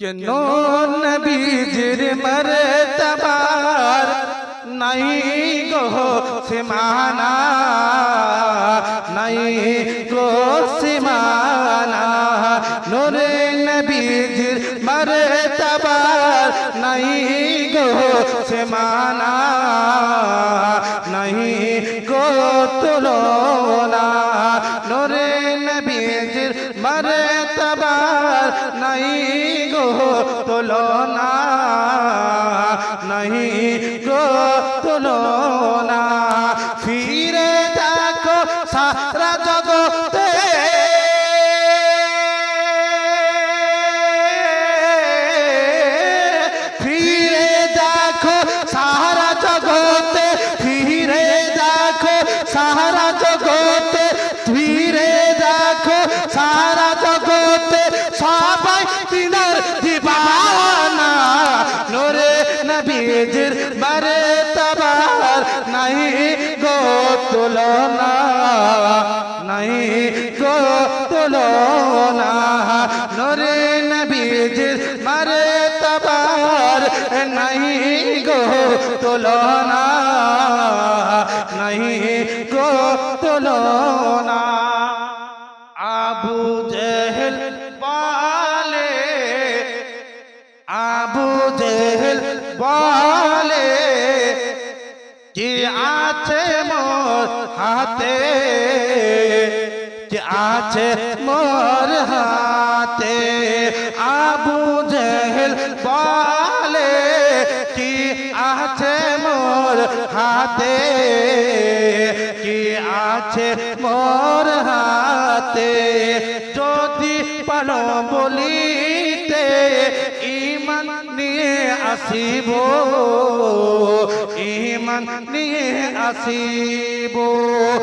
কেন নবীজির মরতবার নাই গো সীমানা নাই গো সীমানা নোরে নবীজির মরতবার নাই গো সীমানা নাই গো তুলনা। নোরে নবীজির মরতবার নাই গো তুলনা নাই গো তুলনা। নাই গো তুলনা, নাই গো তুলনা। নোরে নবীজির মারে তবার, নাই গো তুলনা, নাই গো তুলনা। আবু জেহেল বলে, আবু জেহেল কি আছে মোর হাতে? কি আছে মোর হাতে? আবু জেহেল বলে, কি আছে মোর হাতে? কি আছে মোর হাতে? যদি পারো বলিতে, ইমান নিয়ে Así, vos y mandame así, vos.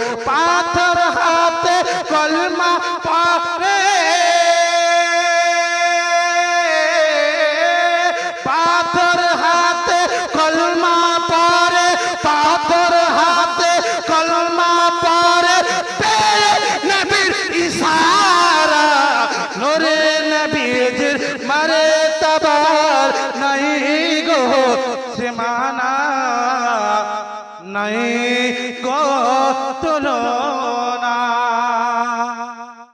কতল